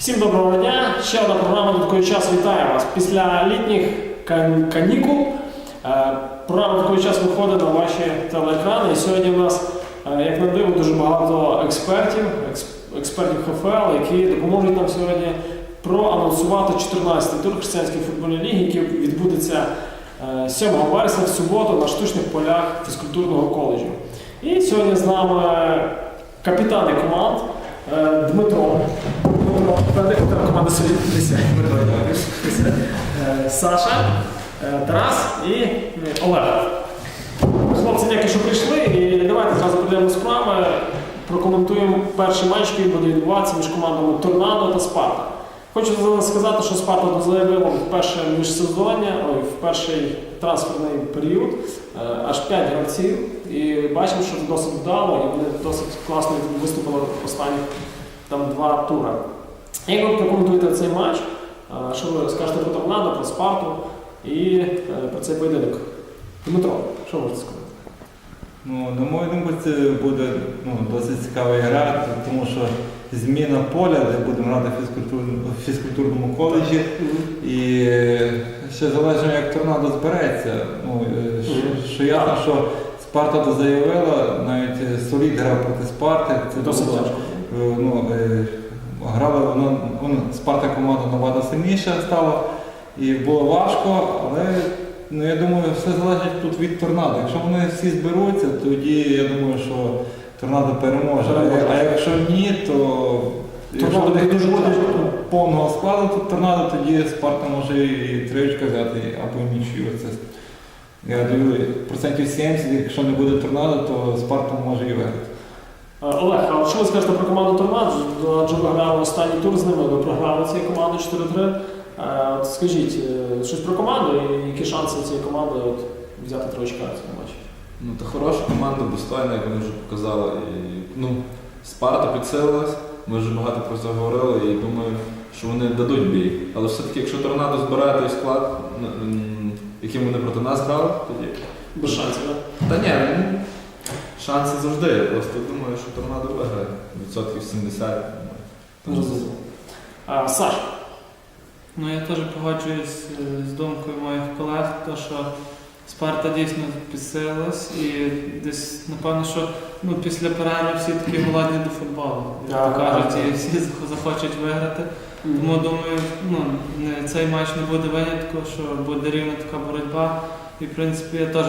Всім доброго дня! Ще одна програма «Додатковий час вітає вас. Після літніх канікул е, програма «Додатковий час виходить на ваші телеекрани. І сьогодні у нас, е, як на диво, дуже багато експертів, експертів ХФЛ, які допоможуть нам сьогодні проанонсувати 14-й тур християнської футбольної ліги, який відбудеться е, 7 вересня в суботу на штучних полях фізкультурного коледжу. І сьогодні з нами капітани команд е, Дмитро. Присядь, Дмитро, присядь. Е, Саша, е, Тарас і е, Олег. Хлопці, дякую, що прийшли. І давайте зразу прийдемо до справи. Прокоментуємо перший матч, який буде відбуватися між командами Торнадо та Спарта. Хочу сказати, що Спарта заявила в перше міжсезоння, ой, в перший трансферний період аж 5 гравців. І бачимо, що це досить вдало, і вони досить класно виступили в останніх там два тури. Як ви прокоментуєте цей матч? Е, Що ви скажете про Торнадо, про Спарту і е, про цей поєдинок? Дмитро, що можете сказати? Ну, на мою думку, це буде ну, досить цікава гра, тому що зміна поля, де будемо грати в фізкультурному, фізкультурному коледжі. І ще залежно, як торнадо збереться. Ну, е, що, ясно, що Спарта заявила, навіть е, Солід грав проти Спарти. Це Досить було, тяжко. е, ну, грала вона, вона, Спарта команда набагато сильніша стала. І було важко, але ну, я думаю, все залежить тут від торнадо. Якщо вони всі зберуться, тоді я думаю, що торнадо переможе. Переможе. А якщо ні, то якщо буде дуже повного складу, то торнадо тоді Спарта може і тривочка взяти або нічию. Це я даю процентів 70, якщо не буде торнадо, то Спарта може і виграти. Е, Олег, а що ви скажете про команду Торнадо? Адже ви грали останній тур з ними, ви програли цією командою 4-3. Е, скажіть е, щось про команду і які шанси цієї команди от, взяти три очка в цьому матчі? Ну, та хороша команда, достойна, як вони вже показали. І, ну, Спарта підсилилась, ми вже багато про це говорили і думаю, що вони дадуть бій. Але все-таки, якщо торнадо збирає той склад, яким вони проти нас грали, тоді. Без шансів, так? Та ні, шанси завжди. Я просто думаю, що торнадо виграє. Відсотків 70. думаю. А, Саш, Ну я теж погоджуюсь е, з думкою моїх колег, то що Спарта дійсно підсилилась і десь напевно, що ну, після перерви всі такі голодні до футболу. Як то кажуть, і всі захочуть виграти. Тому думаю, ну цей матч не буде винятком, що буде рівна така боротьба. І в принципі я теж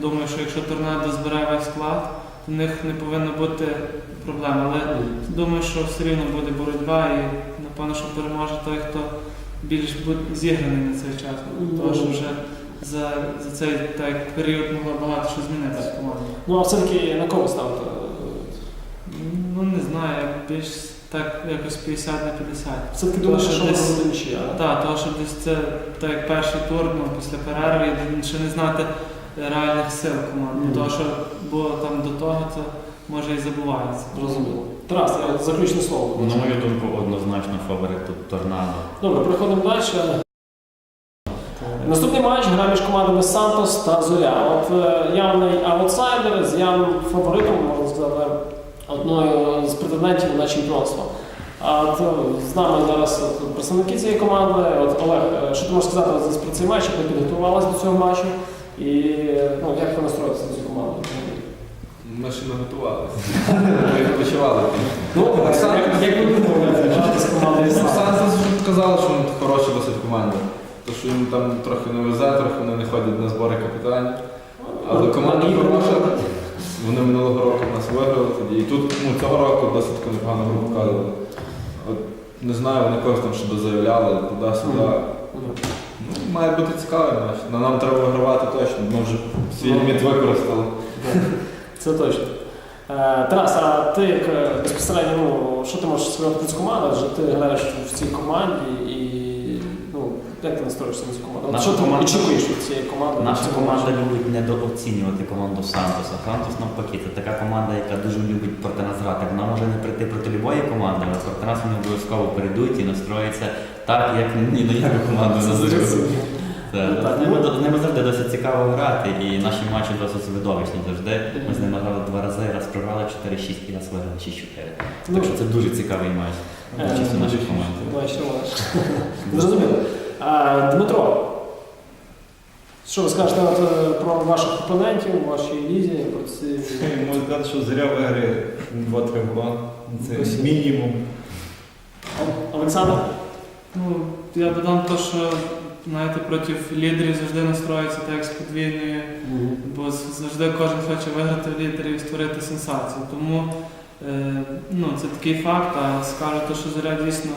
думаю, що якщо торнадо збере весь склад, то в них не повинно бути проблем. Але Думаю, що все рівно буде боротьба і напевно, що переможе той, хто більш буде зіграний на цей час. Тому що вже за, за цей так, період могло багато що змінитися в команді. ну а все-таки на кого ставити? Ну не знаю, я більш так якось 50 на 50. Все-таки думаю, що десь- бути а? Так, тому що десь це так як перший тур, ну, після перерви, і ще не знати реальних сил команди. Мгм. Тому що було там до того, то може і забувається. Зрозуміло. Тарас, я заключне слово. На мою думку, однозначно фаворит тут торнадо. Добре, переходимо далі. Наступний матч гра між командами Сантос та Зоря. От е, явний аутсайдер з явним фаворитом, можна сказати, одною з претендентів на чемпіонство. А от з нами зараз от, представники цієї команди. От Олег, е, що ти можеш сказати от, про цей матч, як ви підготувалися до цього матчу? І ну, як ви настроїтеся до цієї команди? Ми ще не готувалися. Ми відпочивали. Ну, як, як ви думаєте, з командою Сантос? Санс казали, що вони хороша досить команда. То, що їм там трохи не везе, трохи вони не ходять на збори капітанів. Але команда хороша. Вони минулого року нас виграли тоді. І тут ну, цього року досить таку непогану гру показували. От, не знаю, вони когось там ще дозаявляли, туди-сюди. Ну, має бути цікавий матч. На нам треба вигравати точно, ми вже свій ліміт використали. Це точно. Е, Тарас, а ти як е, безпосередньо, ну, що ти можеш сказати про цю команду? Адже ти граєш в цій команді ну, як ти настроїшся на цю команду? Наша що ти команда- очікуєш від цієї команди? Наша команда любить недооцінювати команду Сантоса. Сантос навпаки, це така команда, яка дуже любить проти нас грати. Вона може не прийти проти любої команди, але проти нас вони обов'язково прийдуть і настроїться так, як ні до яку команду не заживуть. З ними, з ними завжди досить цікаво грати, і наші матчі досить видовищні завжди. Ми з ними грали два рази, раз програли 4-6 і раз виграли 6-4. Ну, Так що це дуже цікавий матч. Е, Чисто реванш. Зрозуміло. А, Дмитро, що ви скажете от, е, про ваших опонентів, вашій лізі, про ці Можу сказати, що зря виграє 2-3 гола. Це мінімум. Олександр? Ну, я додам те, що знаєте, проти лідерів завжди настроїться так як з подвійною, бо завжди кожен хоче виграти в лідерів і створити сенсацію. Тому е, ну, це такий факт, а скажу те, що Зоря дійсно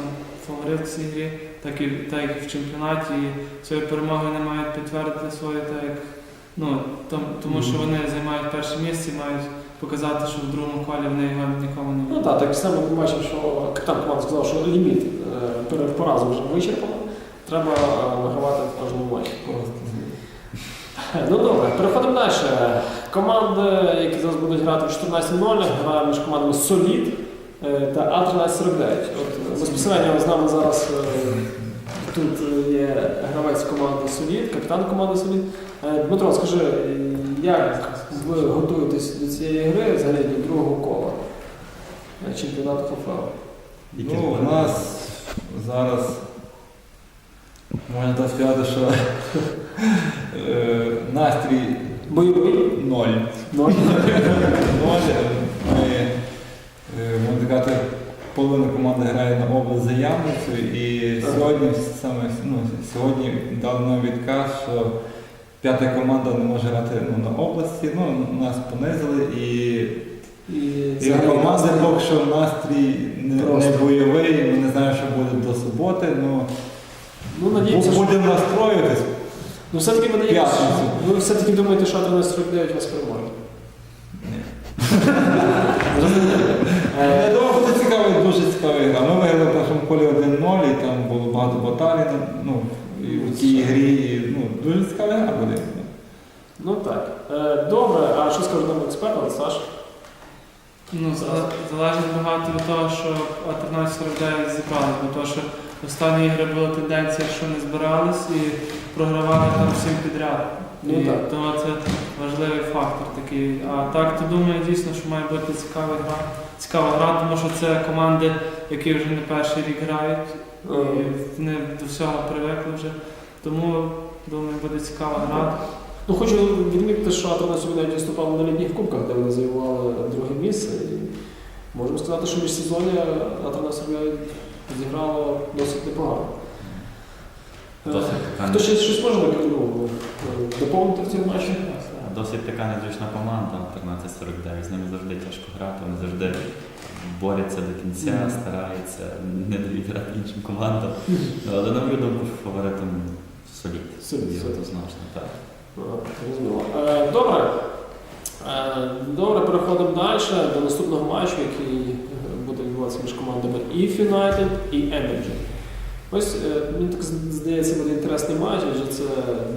фаворит в цій грі, так і, так як в чемпіонаті, і своєю перемогою не мають підтвердити своє, так як, ну, том, тому що вони займають перше місце і мають показати, що в другому колі вони його нікому не Ну так, так само ми бачимо, що капітан команди сказав, що ліміт е, перед поразом вже вичерпано. Треба е, вигравати в кожному матчі. Ну добре, переходимо далі. Команди, які зараз будуть грати в 14.00, грає між командами Солід е, та А1349. От безпосередньо з нами зараз е, тут е, є гравець команди Солід, капітан команди Солід. Е, Дмитро, скажи, е, як ви готуєтесь до цієї гри взагалі до другого кола е, чемпіонату ХФЛ? Ну, у нас зараз можна так сказати, що е, настрій Бойовий? ноль. Ноль. Ноль. Е, можна сказати, половина команди грає на область за Ямницю і сьогодні саме ну, сьогодні дали нам відказ, що п'ята команда не може грати ну, на області. Ну, нас понизили і І, І команди поки що настрій не, не бойовий, ми не знаємо, що буде до суботи. Ну, Ну, надіємося, що... будемо настроюватись. Ну, все-таки ви надієтеся, що- ви все-таки думаєте, що 1349 вас переможе. Я Е, думаю, буде цікавий, дуже цікавий гра. Ми виграли в першому колі 1-0, і там було багато баталій ну, і у цій грі. І, ну, дуже цікава гра буде. Ну так. Е, Добре, а що скаже нам експерт, Саш? Ну, залежить багато від того, що А1349 зібрали, бо то, що останні ігри була тенденція, що не збирались і програвали там всім підряд. Ну, і так. Тому це важливий фактор такий. А так, то думаю, дійсно, що має бути цікава гра. Цікава гра, тому що це команди, які вже не перший рік грають, і вони до всього привикли вже. Тому, думаю, буде цікава гра. Ну, хочу відмітити, що Атрона собі навіть виступала на літніх кубках, де вони завоювали друге місце. І можемо сказати, що міжсезоння Атрона собі зіграло досить непогано. Е, Досить така, Хто ще щось може ну, доповнити в цьому матчі? досить така незручна команда, 1349. З ними завжди тяжко грати, вони завжди борються до кінця, Мгм. стараються, не дають грати іншим командам. Але на мою думку, фаворитом солід. Солід, однозначно, так. Е, Добре. Е, Добре, переходимо далі до наступного матчу, який е, буде відбуватися між командами If United і Energy. Ось е, мені так здається, буде інтересний матч, адже це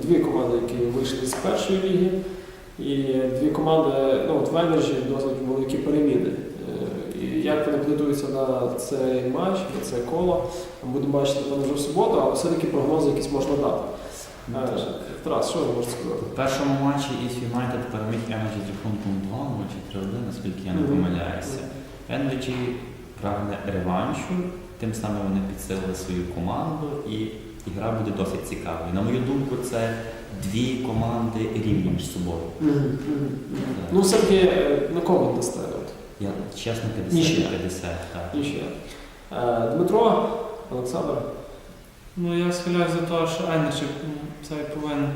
дві команди, які вийшли з першої ліги, і дві команди, ну от в Energy досить великі переміни. Е, І як вони підготуються на цей матч, на це коло, будемо бачити вже в суботу, але все-таки прогнози якісь можна дати. Е, Тарас, що ви можете сказати? В першому матчі East United переміг Energy з рахунком 2 чи 3-1, наскільки я не помиляюся. Energy прагне реваншу, тим самим вони підсилили свою команду і гра буде досить цікавою. На мою думку, це дві команди рівні між собою. Ну, все-таки е, на кого дасте? От, Я чесно 50 на 50, так. Інші. Е, Дмитро, Олександр. Ну, я схиляюся до того, що Енерджі цей повинен,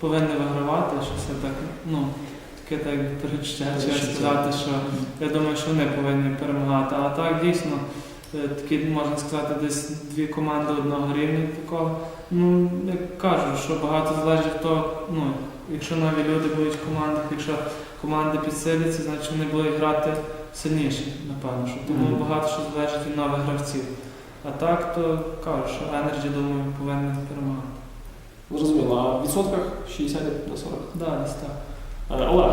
повинен вигравати, що це так, ну, таке так Перечуття. сказати, що я думаю, що вони повинні перемагати. А так дійсно, такі, можна сказати, десь дві команди одного рівня такого. Ну, як кажу, що багато залежить від того, ну, якщо нові люди будуть в командах, якщо команди підсиляться, значить вони будуть грати сильніше, напевно. Що. Тому Мгм. багато що залежить від нових гравців. А так, то кажу, що Energy, думаю, повинен перемагати. Зрозуміло, а в відсотках 60 на 40. Да, десь так. Е, Олег.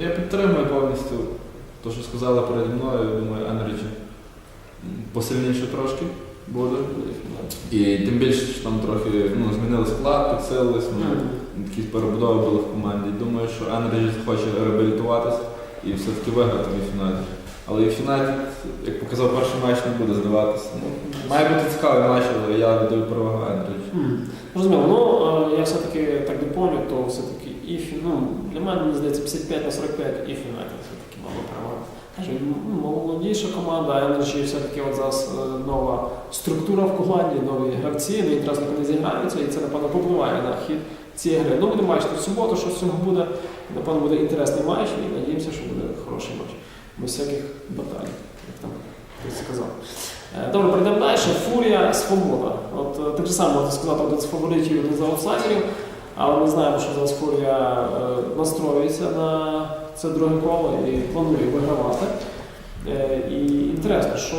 Я підтримую повністю те, що сказали переді мною, я думаю, Energy посильніше трошки буде. І тим більше, що там трохи ну, змінили склад, підсилились, ну, якісь перебудови були в команді. Думаю, що Energy захоче реабілітуватись і все-таки виграти мій фіналі. Але якщо навіть, як показав перший матч, не буде здаватися. Ну, має бути цікавий матч, але я віддаю перевагу Ендричу. М. Зрозуміло, ну е, я все-таки так доповню, то все-таки Іфі, ну для мене мені здається 55 на 45 Іфі Юнайтед все-таки мало перевагу. Каже, молодіша команда, Energy все-таки от зараз е, нова структура в команді, нові гравці, ну інтересно, як вони зіграються, і це напевно попливає на хід цієї гри. Ну будемо бачити в суботу, що з цього буде. Напевно, буде інтересний матч і надіємося, що буде хороший матч. Без всяких баталій, як там хтось сказав. Е, Добре, перейдемо далі. Фурія Свобода. От е, так само сказати, один з фаворитів, один з аутсайдерів. Але ми знаємо, що зараз Фурія е, настроюється на це друге коло і планує вигравати. Е, І інтересно, що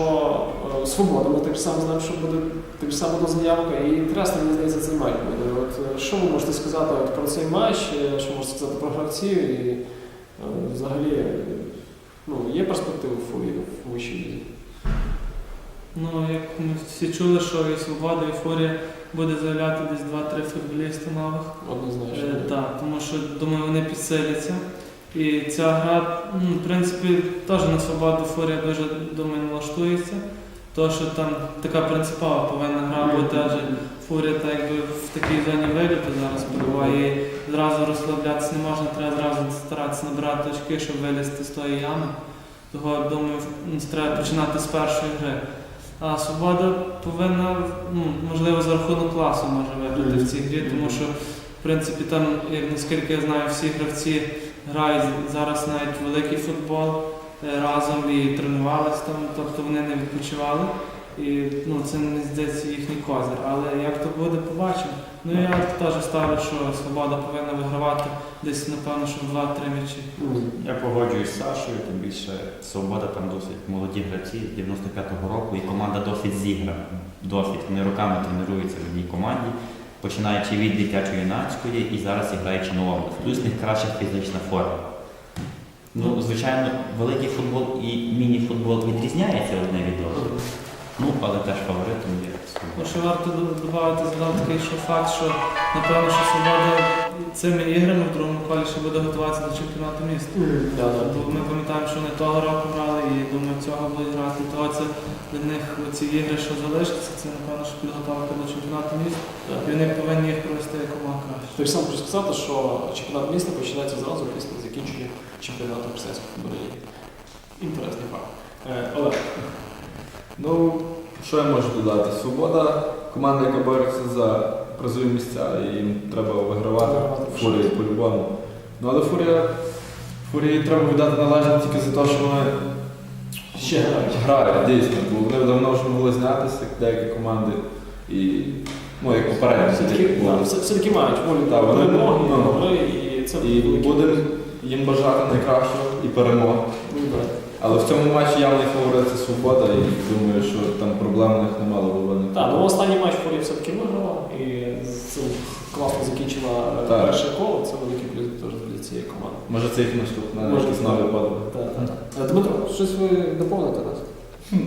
е, свобода, ми так само знаємо, що буде так само до заявка. І інтересно, мені здається, цей матч буде. От е, що ви можете сказати от про цей матч, е, що можете сказати про гравців і е, взагалі е, ну, є перспективи Фурії в вищій лізі? Ну, як ми всі чули, що і Свобода, і Фурія буде заявляти десь 2-3 футболісти нових. Однозначно. Е, Так, тому що думаю, вони підсиляться. І ця гра, ну, в принципі, теж на свободу Фурія дуже думаю, налаштується. То, що там така принципова повинна гра бути, адже Фурія так якби в такій зоні виліту зараз перебуває. І зразу розслаблятися не можна, треба зразу старатися набирати очки, щоб вилізти з тої ями. Того, думаю, ну, треба починати з першої гри. А свобода повинна, ну, можливо, за рахунок класу може виграти в цій грі, тому що в принципі, там, як наскільки я знаю, всі гравці грають зараз навіть великий футбол е, разом і тренувалися там, тобто вони не відпочивали. І ну, це не здається їхній козир. Але як то буде, побачимо. Ну я теж ставлю, що свобода повинна вигравати десь, напевно, що в 2-3 м'ячі. Я погоджуюсь з Сашою, тим більше Свобода там досить молоді гравці 95-го року, і команда досить зіграна. Досить. Вони роками тренуються в одній команді, починаючи від дитячо-юнацької і зараз і граючи на область. Плюс в них краща фізична форма. Ну, звичайно, великий футбол і міні-футбол відрізняється одне від одного. Ну, але теж фаворитом є Ну, свобода. ще варто додати згадати такий що факт, що напевно, що свобода цими іграми в другому колі ще буде готуватися до чемпіонату міста. Да. Бо ми пам'ятаємо, що вони того року грали і думаю, цього будуть грати. Того це для них ці ігри, що залишаться, це напевно, що підготовка до чемпіонату міста. Так. І вони повинні їх провести якомога краще. Ти ж сам хочу сказати, що чемпіонат міста починається зразу після закінчення чемпіонату ліги. Інтересний факт. Е, Олег, Ну, що я можу додати? Свобода, команда, яка бореться за призові місця, і їм треба вигравати. Фурії по-любому. Ну але Фурія, Фурії треба віддати належне тільки за те, що вони ще грають. дійсно. Бо вони давно вже могли знятися, як деякі команди. І, ну, як попередні Все-таки, все-таки мають волю Так, вони- перемоги, ну, і це І будемо їм бажати найкращого і перемог. Але в цьому матчі явний фаворит це свобода, і думаю, що там проблем у них не мало би виникнути. Так, ну останній матч Фурія все-таки виграла і цим класно закінчила е, Так. перше коло. Це великий плюс теж для цієї команди. Може це їх наступне Може, якісь нові подвиг. Так, так. Е, Дмитро, щось ви доповните нас?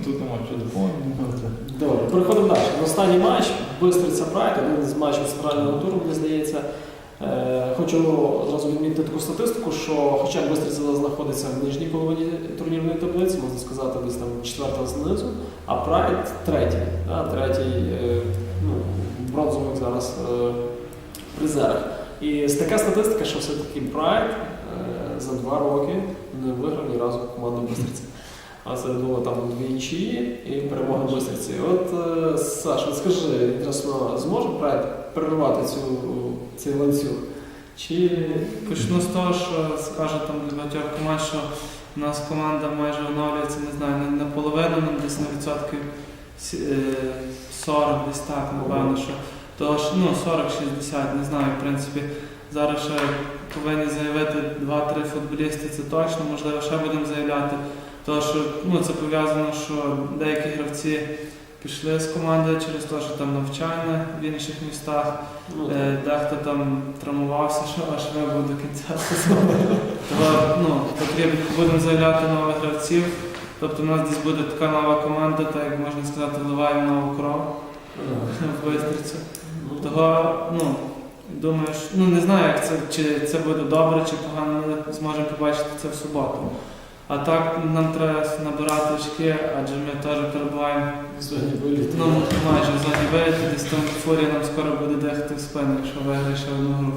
Тут нема що доповнити. Добре, переходимо далі. Останній матч Бистриця Прайд, один з матчів центрального туру, мені здається. Е, Хочу одразу відмітити таку статистику, що хоча Бистриця знаходиться в нижній половині турнірної таблиці, можна сказати, десь там четверта знизу, а Прайд третій. Да, третій е, ну, бронзових зараз е, призерах. І така статистика, що все-таки Прайд за два роки не виграв ні разу команду Бистриці. А це було там дві і перемога Бистриці. От е, Саш, скажи, зможе Прайд перервати цю, цей ланцюг? Чи Почну з того, що скажу там багатьох команд, що у нас команда майже оновлюється, не знаю, не наполовину, ну, десь на відсотків е, 40, десь так, напевно, що. Тож, ну, 40-60, не знаю, в принципі, зараз ще повинні заявити 2-3 футболісти, це точно, можливо, ще будемо заявляти. Тому що ну, це пов'язано, що деякі гравці пішли з команди через те, що там навчання в інших містах. ну, Е, Дехто там травмувався, що аж вибув до кінця сезону. Того ну, потрібно будемо заявляти нових гравців. Тобто у нас десь буде така нова команда, так як можна сказати, вливаємо нову кров в Бистрицю. ну, Того, ну, думаю, що, ну не знаю, як це, чи це буде добре, чи погано, ми зможемо побачити це в суботу. А так нам треба набирати очки, адже ми теж перебуваємо ну, майже в зоні десь там фурія нам скоро буде дихати в спину, якщо виграє ще одну гру.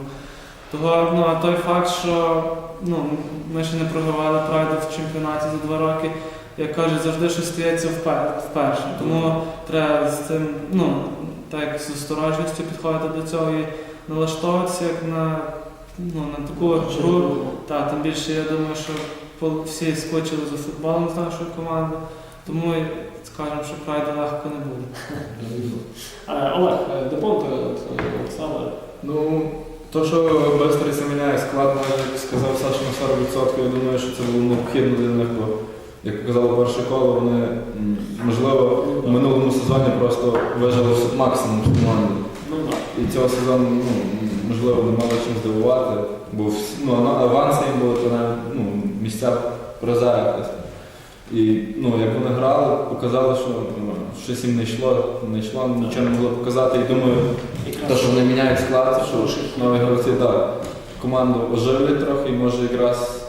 Того, ну, а той факт, що ну, ми ще не програвали прайду в чемпіонаті за два роки, як кажуть, завжди щось стається впер- вперше. Тому треба з цим, ну, так з осторожністю підходити до цього і налаштовуватися як на, ну, на таку гру. Та, тим більше я думаю, що всі скочили за футболом з нашої команди, тому скажемо, що прайду легко не буде. Олег, е, доповнте е, Олександра. Ну, то, що Бестриця міняє склад, може, як сказав Саша на 40%, я думаю, що це було необхідно для них, бо, як казало перше коло, вони, можливо, в минулому сезоні просто вижили максимум з команди. Ну. І цього сезону, ну, можливо, не мали чим здивувати, бо ну, аванси їм були то навіть, ну, місця приза якось. І ну, як вони грали, показали, що ну, щось їм не йшло, не йшло, нічого не могли показати. І думаю, те, що вони міняють склад, що нові гравці так, команду оживлять трохи і може якраз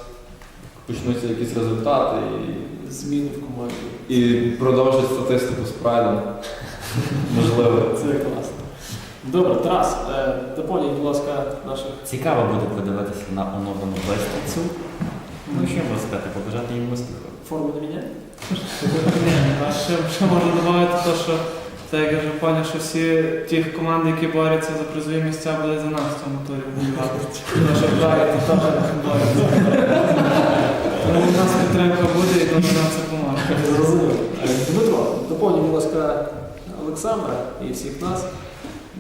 почнуться якісь результати Зміни в команді. і, і продовжать статистику з прайдом. Можливо. Це класно. Добре, Тарас, е, доповніть, будь ласка, наших. Цікаво буде подивитися на оновлену Бестрицю. Ну, що можна сказати, побажати їм успіху. Форму не міняє? Ні, а ще, ще можна додати те, що так як я вже поняв, що всі ті команди, які борються за призові місця, були за нас в цьому турі воювати. Тому що то теж борються. Тому у нас підтримка буде і думаю, нам це поможе. Зрозуміло. Дмитро, доповніть, будь ласка, Олександра і всіх нас.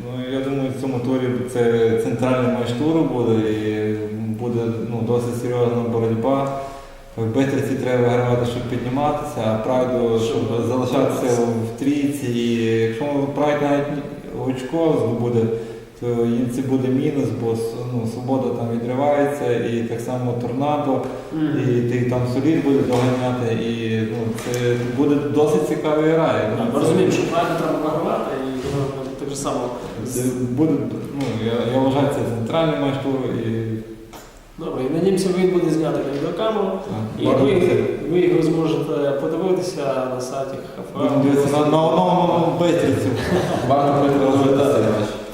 Ну, я думаю, в цьому турі це центральний матч туру буде і буде ну, досить серйозна боротьба. В Бетриці треба вигравати, щоб підніматися, а прайду, щоб залишатися в трійці. І якщо прайд навіть очко здобуде, то їм це буде мінус, бо ну, свобода там відривається, і так само торнадо, і ти там солід буде доганяти, і ну, це буде досить цікава гра. Я думаю, Ми розуміємо, що правильно треба вигравати, і так же само. це буде, ну, я, я вважаю, це центральний матч і Добре, і надіємося, він буде знятий на відеокамеру. І ви, ви його зможете подивитися на сайті будемо на, на одному цей.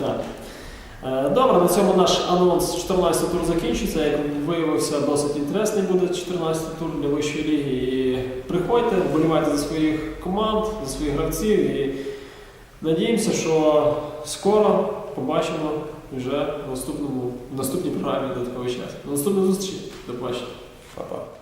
Так. Е, Добре, на цьому наш анонс 14 тур закінчується. Як виявився, досить інтересний буде 14 тур для вищої ліги. І приходьте, вболівайте за своїх команд, за своїх гравців. І надіємося, що скоро побачимо вже в наступному в наступній програмі додатковий час. На наступної зустрічі. До побачення. Па-па.